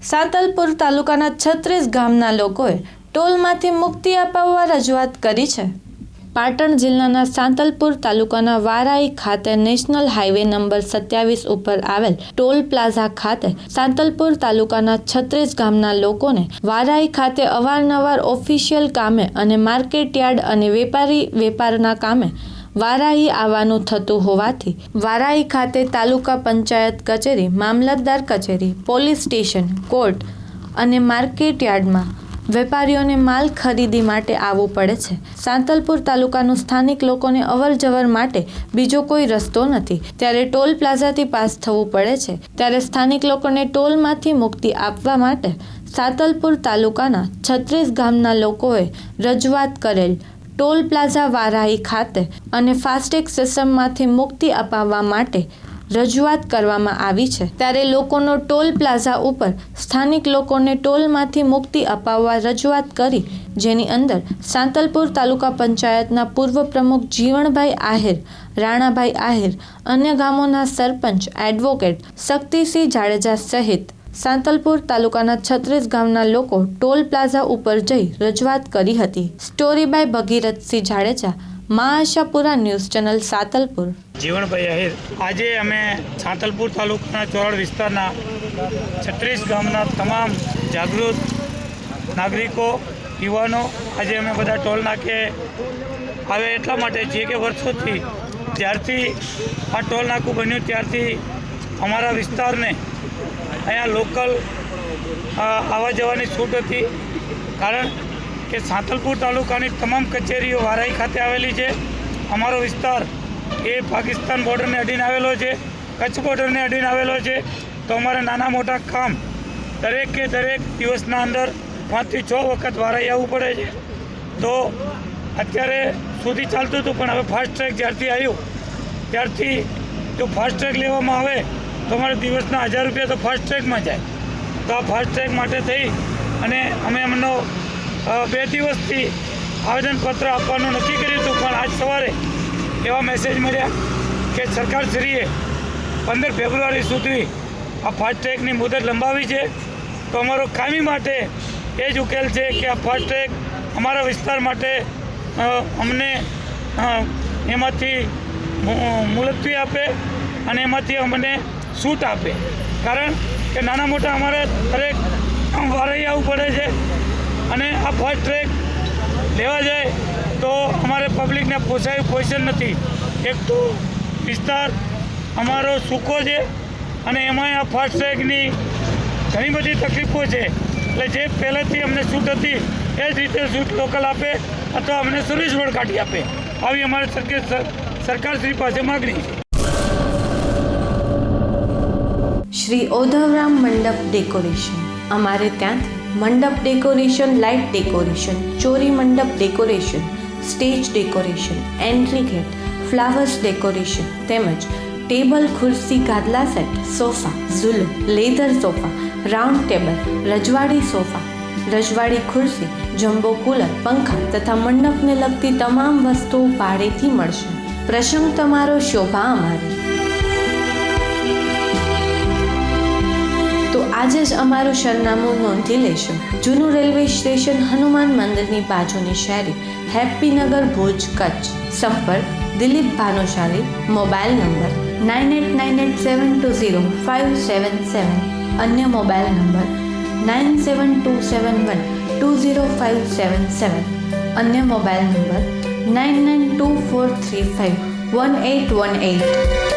સાંતલપુર તાલુકાના છત્રીસ ગામના લોકોએ ટોલમાંથી મુક્તિ અપાવવા રજૂઆત કરી છે. પાટણ જિલ્લાના સાંતલપુર તાલુકાના વારાઈ ખાતે નેશનલ હાઈવે નંબર સત્યાવીસ ઉપર આવેલ ટોલ પ્લાઝા ખાતે સાંતલપુર તાલુકાના છત્રીસ ગામના લોકોને વારાઈ ખાતે અવારનવાર ઓફિશિયલ કામે અને માર્કેટ યાર્ડ અને વેપારી વેપારના કામે વારાહી આવવાનું થતું હોવાથી વારાહી ખાતે તાલુકા પંચાયત કચેરી, મામલતદાર કચેરી, પોલીસ સ્ટેશન, કોર્ટ અને માર્કેટ યાર્ડમાં વેપારીઓને માલ ખરીદી માટે આવવું પડે છે. સાંતલપુર તાલુકાનું સ્થાનિક લોકોને અવર જવર માટે બીજો કોઈ રસ્તો નથી. ત્યારે ટોલ પ્લાઝાથી પાસ થવું પડે છે. ત્યારે સ્થાનિક લોકોને ટોલમાંથી મુક્તિ આપવા માટે સાંતલપુર તાલુકાના છત્રીસ ગામના લોકોએ રજૂઆત કરેલ ટોલ પ્લાઝા વારાહી ખાતે અને ફાસ્ટેગ સિસ્ટમમાંથી મુક્તિ અપાવવા માટે રજૂઆત કરવામાં આવી છે. ત્યારે લોકોનો ટોલ પ્લાઝા ઉપર સ્થાનિક લોકોને ટોલમાંથી મુક્તિ અપાવવા રજૂઆત કરી, જેની અંદર સાંતલપુર તાલુકા પંચાયતના પૂર્વ પ્રમુખ જીવણભાઈ આહિર, રાણાભાઈ આહિર, અન્ય ગામોના સરપંચ, એડવોકેટ શક્તિસિંહ જાડેજા સહિત સાંતલપુર તાલુકાના છત્રીસ ગામના લોકો ટોલ પ્લાઝા ઉપર જઈ રજૂઆત કરી હતી. Story bye Bhagirathsinh Jadeja, Maa Ashapura news channel Satalpur. Jivanbhai Ahir, આજે અમે સાંતલપુર તાલુકાના ચોરડ વિસ્તારના છત્રીસ ગામના તમામ જાગૃત નાગરિકો, યુવાનો, આજે અમે બધા ટોલ નાકે આવે એટલા માટે જે કે વર્ષોથી જ્યારથી આ ટોલ નાકું બન્યું ત્યારથી અમારા વિસ્તારને અહીંયા લોકલ આવવા જવાની છૂટ હતી. કારણ કે સાંતલપુર તાલુકાની તમામ કચેરીઓ વારાઈ ખાતે આવેલી છે. અમારો વિસ્તાર એ પાકિસ્તાન બોર્ડરને અડીને આવેલો છે, કચ્છ બોર્ડરને અડીને આવેલો છે. તો અમારે નાના મોટા કામ દરેકે દરેક દિવસના અંદર પાંચથી છ વખત વારાઈ આવવું પડે છે. તો અત્યારે સુધી ચાલતું હતું, પણ હવે ફાસ્ટ ટ્રેક જ્યારથી આવ્યું, ત્યારથી જો ફાસ્ટ ટ્રેક લેવામાં આવે તો અમારે દિવસના હજાર રૂપિયા તો ફાસ્ટ ટ્રેકમાં જાય. તો આ ફાસ્ટ ટ્રેક માટે થઈ અને અમે એમનો બે દિવસથી આવેદનપત્ર આપવાનું નક્કી કર્યું હતું, પણ આજ સવારે એવા મેસેજ મળ્યા કે સરકારશ્રીએ પંદર ફેબ્રુઆરી સુધી આ ફાસ્ટ ટ્રેકની મુદત લંબાવી છે. તો અમારો ખામી માટે એ જ ઉકેલ છે કે આ ફાસ્ટ ટ્રેક અમારા વિસ્તાર માટે અમને એમાંથી મુલતવી આપે અને એમાંથી અમને છૂટ આપે. કારણ કે નાના મોટા અમારે દરેક વારાઈ આવવું પડે છે. અને આ ફાસ્ટ ટ્રેક લેવા જાય તો અમારે પબ્લિકને પોસાયું પોઝિશન નથી. એક તો વિસ્તાર અમારો સૂકો છે અને એમાંય આ ફાસ્ટ ટ્રેકની ઘણી બધી તકલીફો છે. એટલે જે પહેલેથી અમને છૂટ હતી, એ જ રીતે છૂટ લોકલ આપે અથવા અમને સર્વિસ રોડ કાઢી આપે. આવી અમારે સરકાર સરકારશ્રી પાસે માગણી છે. શ્રી ઓધવરામ મંડપ ડેકોરેશન. અમારે ત્યાંથી મંડપ ડેકોરેશન, લાઇટ ડેકોરેશન, ચોરી મંડપ decoration, stage decoration, entry gate, flowers decoration તેમજ ટેબલ, ખુરશી, ગાદલા સેટ, સોફા, ઝૂલો, લેધર સોફા, રાઉન્ડ ટેબલ, રજવાડી સોફા, રજવાડી ખુરશી, જમ્બો કુલર, પંખા તથા મંડપને લગતી તમામ વસ્તુઓ ભાડેથી મળશે. પ્રસંગ તમારો શોભા અમારી. આજે જ અમારું સરનામું નોંધી લેશો. જૂનું રેલવે સ્ટેશન હનુમાન મંદિરની બાજુની શેરી હેપ્પીનગર ભુજ કચ્છ. સંપર્ક, Dilip Bhanushali, mobile number nine eight nine eight seven two zero five seven seven. અન્ય mobile number nine seven two seven one two zero five seven seven. અન્ય mobile number nine nine two four three five one eight one eight.